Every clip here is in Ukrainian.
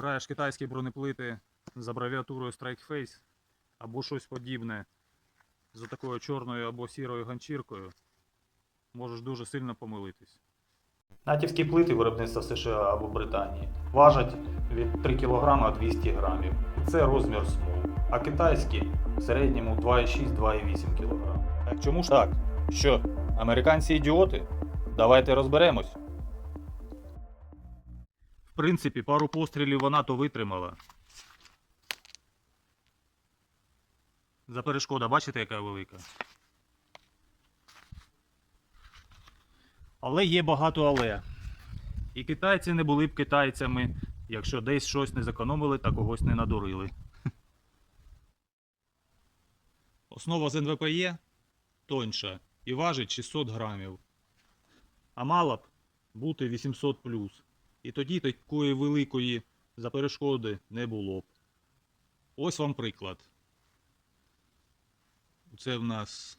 Обираєш китайські бронеплити з абревіатурою Strikeface або щось подібне з такою чорною або сірою ганчіркою, можеш дуже сильно помилитись. Натівські плити виробництва США або Британії важать від 3 кг 200 г. Це розмір смуг. А китайські в середньому 2,6-2,8 кг. Так чому ж так? Що, американці ідіоти? Давайте розберемось. В принципі, пару пострілів вона то витримала. За перешкода, бачите, яка велика? Але є багато але. І китайці не були б китайцями, якщо десь щось не зекономили та когось не надурили. Основа з НВПЄ тоньша і важить 600 грамів. А мала б бути 800 плюс. І тоді такої великої заперешкоди не було б. Ось вам приклад. Це в нас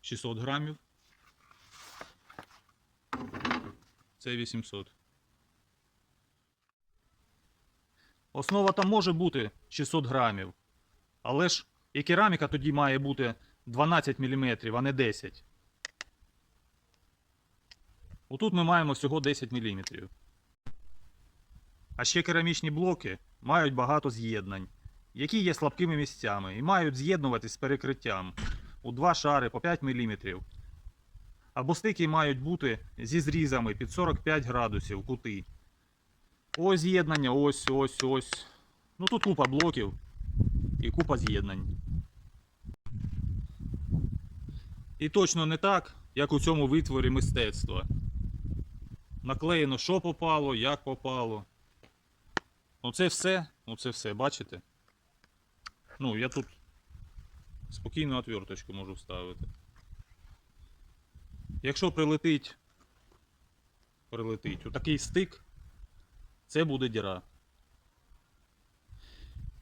600 грамів. Це 800. Основа там може бути 600 грамів. Але ж і кераміка тоді має бути 12 мм, а не 10. Отут ми маємо всього 10 мм. А ще керамічні блоки мають багато з'єднань, які є слабкими місцями і мають з'єднуватись з перекриттям у два шари по 5 мм. Або стики мають бути зі зрізами під 45 градусів кути. Ось з'єднання, ось, ось, ось. Ну тут купа блоків і купа з'єднань. І точно не так, як у цьому витворі мистецтва. Наклеєно, що попало, як попало. Оце все, оце все, бачите? Ну, я тут спокійно отверточку можу вставити. Якщо прилетить, прилетить отакий стик, це буде діра.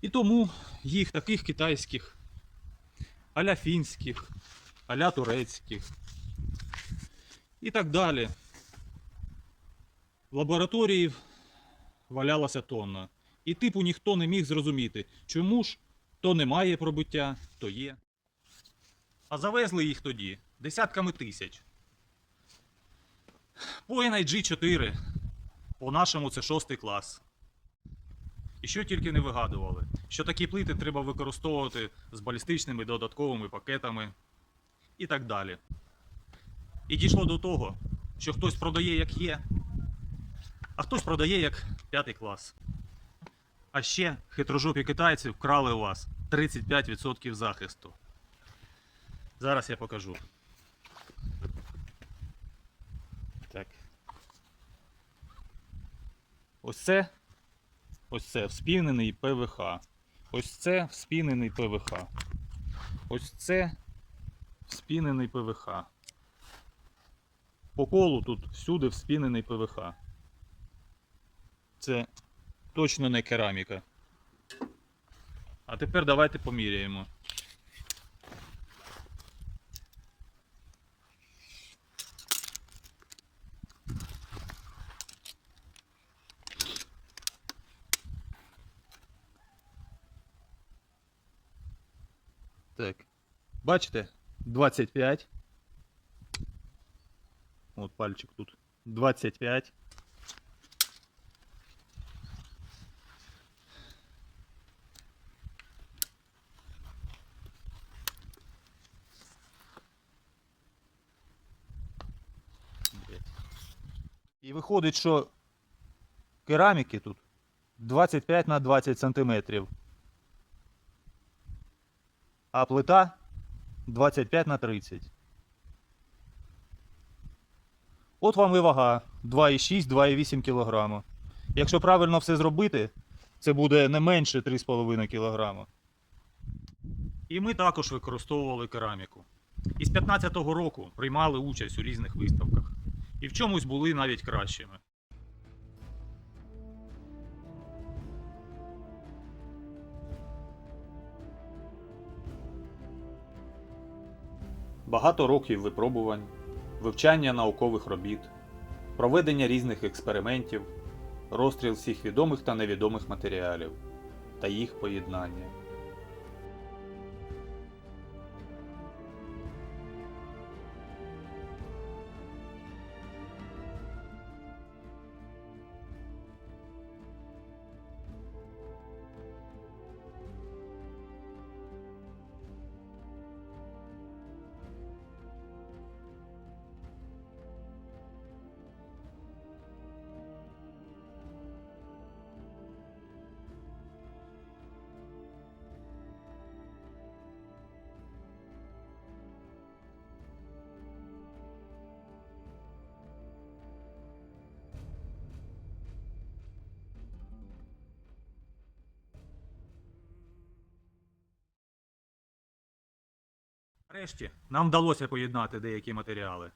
І тому їх таких китайських, аля фінських, аля турецьких і так далі. Лабораторії валялася тонна. І типу ніхто не міг зрозуміти, чому ж то немає пробиття, то є. А завезли їх тоді десятками тисяч. По NIG 4. По-нашому це шостий клас. І що тільки не вигадували, що такі плити треба використовувати з балістичними додатковими пакетами і так далі. І дійшло до того, що хтось продає як є, а хтось продає як п'ятий клас. А ще хитрожопі китайці вкрали у вас 35% захисту. Зараз я покажу. Так. Ось це. Ось це вспінений ПВХ. Ось це вспінений ПВХ. Ось це вспінений ПВХ. По колу тут всюди вспінений ПВХ. Це точно не кераміка. А тепер давайте поміряємо. Так. Бачите? 25. От пальчик тут. 25. І виходить, що кераміки тут 25 на 20 сантиметрів. А плита 25 на 30. От вам і вага 2,6-2,8 кг. Якщо правильно все зробити, це буде не менше 3,5 кг. І ми також використовували кераміку. І з 15-го року приймали участь у різних виставках. І в чомусь були навіть кращими. Багато років випробувань, вивчання наукових робіт, проведення різних експериментів, розстріл всіх відомих та невідомих матеріалів та їх поєднання. Нарешті нам вдалося поєднати деякі матеріали.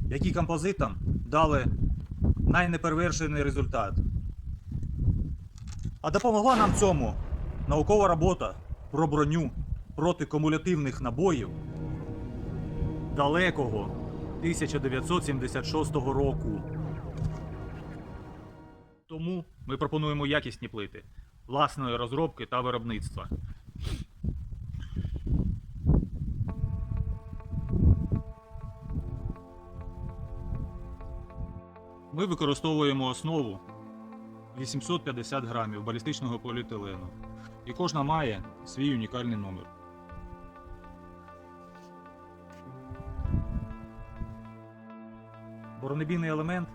Які композитам дали найнеперевершений результат. А допомогла нам цьому наукова робота про броню проти кумулятивних набоїв далекого 1976 року. Тому ми пропонуємо якісні плити власної розробки та виробництва. Ми використовуємо основу 850 грамів балістичного поліетилену. І кожна має свій унікальний номер. Боронебійний елемент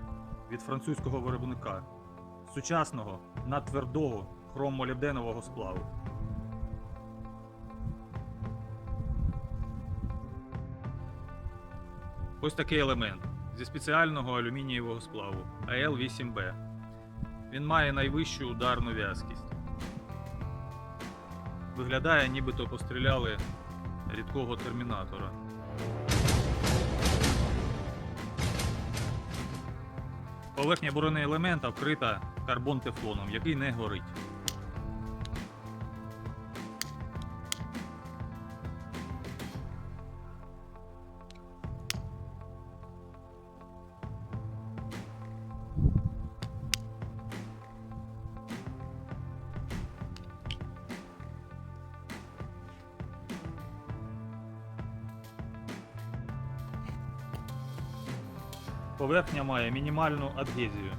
від французького виробника сучасного надтвердого хроммолібденового сплаву. Ось такий елемент зі спеціального алюмінієвого сплаву АЛ-8Б. Він має найвищу ударну в'язкість. Виглядає, нібито постріляли рідкого термінатора. Поверхня бронеелемента вкрита карбон-тефлоном, який не горить. Поверхня має мінімальну адгезію.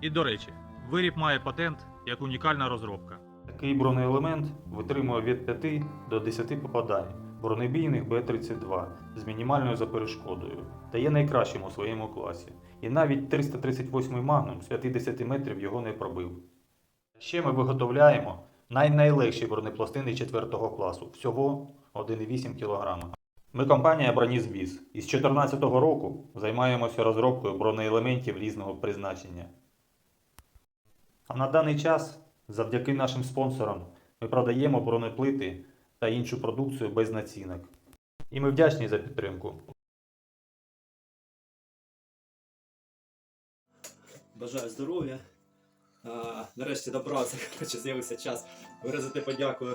І до речі, виріб має патент як унікальна розробка. Такий бронеелемент витримує від 5 до 10 попадань бронебійних Б-32 з мінімальною заперешкодою та є найкращим у своєму класі. І навіть 338 Magnum з 50 метрів його не пробив. Ще ми виготовляємо най-найлегші бронепластини 4 класу, всього 1,8 кг. Ми компанія Бронізбіз і з 2014 року займаємося розробкою бронеелементів різного призначення. А на даний час, завдяки нашим спонсорам, ми продаємо бронеплити та іншу продукцію без націнок. І ми вдячні за підтримку. Бажаю здоров'я. Нарешті добрався, коротше, з'явився час виразити подяку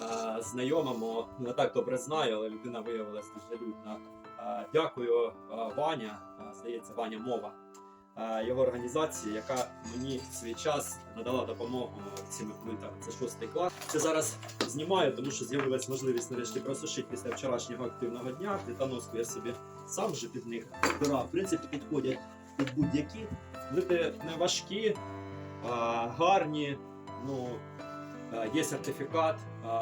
а, знайомому. Не так добре знаю, але людина виявилася дуже людна. А, Дякую а, Ваня, а, здається, Ваня Мова, його організації, яка мені в свій час надала допомогу цими плитами. Це шостий клас. Це зараз знімаю, тому що з'явилась можливість нарешті просушити після вчорашнього активного дня. Плитоноску я собі сам вже під них збирав. В принципі, підходять під будь-які. Плити не важкі, гарні. Ну, є сертифікат.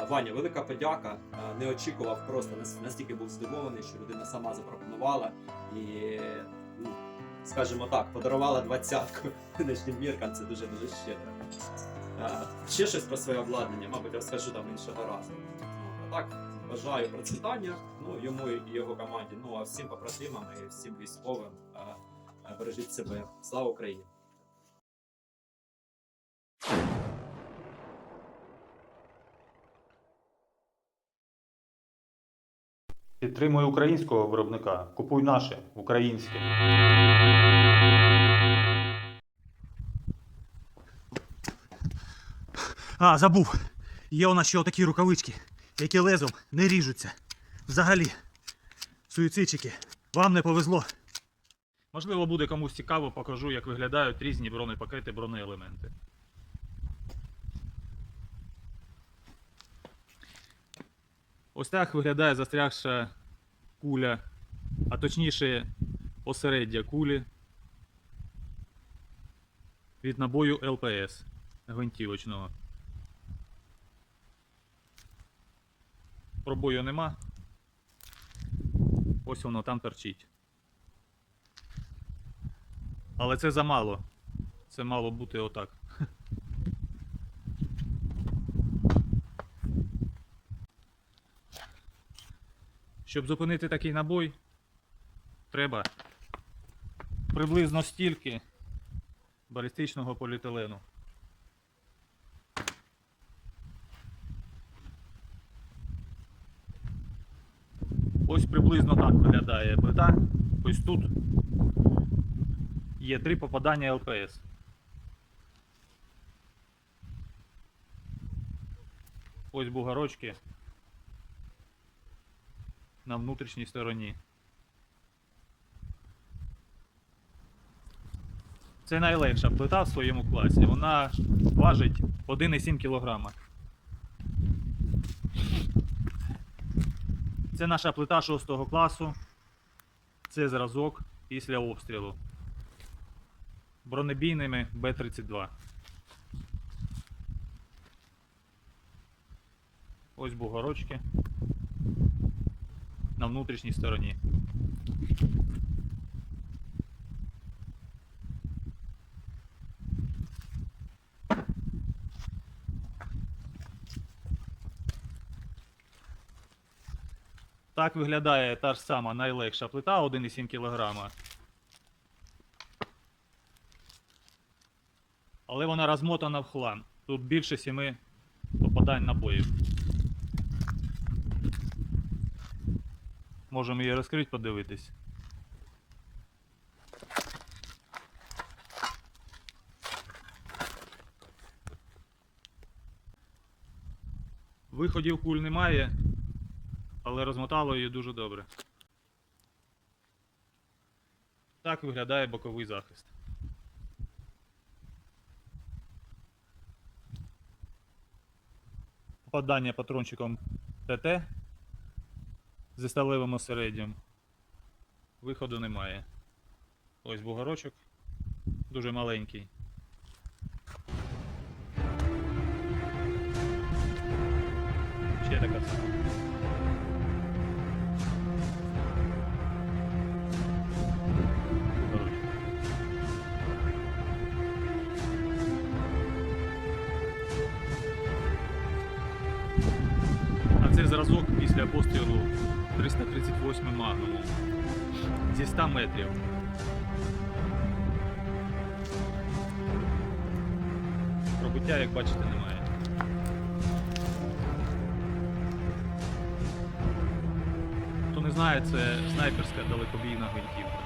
Ваня, велика подяка. Не очікував просто настільки був здивований, що людина сама запропонувала і, ну, скажімо так, подарувала двадцятку нинішнім міркам. Це дуже дуже щедро. Ще щось про своє обладнання, мабуть, розкажу там іншого разу. А так, бажаю процвітання ну, йому і його команді. Ну а всім побратимам і всім військовим. а, Бережіть себе. Слава Україні! Підтримуй українського виробника, купуй наше, українське. А, забув. Є у нас ще отакі рукавички, які лезом не ріжуться. Взагалі. Суїцидчики. Вам не повезло. Можливо, буде комусь цікаво, покажу, як виглядають різні бронепакети, бронеелементи. Ось так виглядає застрягша куля, а точніше осереддя кулі від набою ЛПС гвинтівочного. Пробою нема. Ось воно там торчить. Але це замало. Це мало бути отак. Щоб зупинити такий набой, треба приблизно стільки балістичного поліетилену. Ось приблизно так виглядає плита. Ось тут є три попадання ЛПС. Ось бугорочки на внутрішній стороні. Це найлегша плита в своєму класі. Вона важить 1,7 кг. Це наша плита 6 класу. Це зразок після обстрілу. Бронебійними Б-32. Ось бугорочки на внутрішній стороні. Так виглядає та ж сама найлегша плита 1,7 кг. Але вона розмотана в хлам. Тут більше 7 попадань набоїв. Можемо її розкрити, подивитись. Виходів куль немає, але розмотало її дуже добре. Так виглядає боковий захист. Попадання патрончиком ТТ зі сталевим осереддям. Виходу немає. Ось бугорочок. Дуже маленький. Ще така сама. А це зразок після пострілу 338 магнумом зі 100 метрів. Пробиття, як бачите, немає. Хто не знає, це снайперська далекобійна гвинтівка.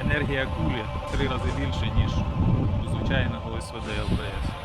Енергія кулі три рази більше, ніж у звичайного СВД ЛПС.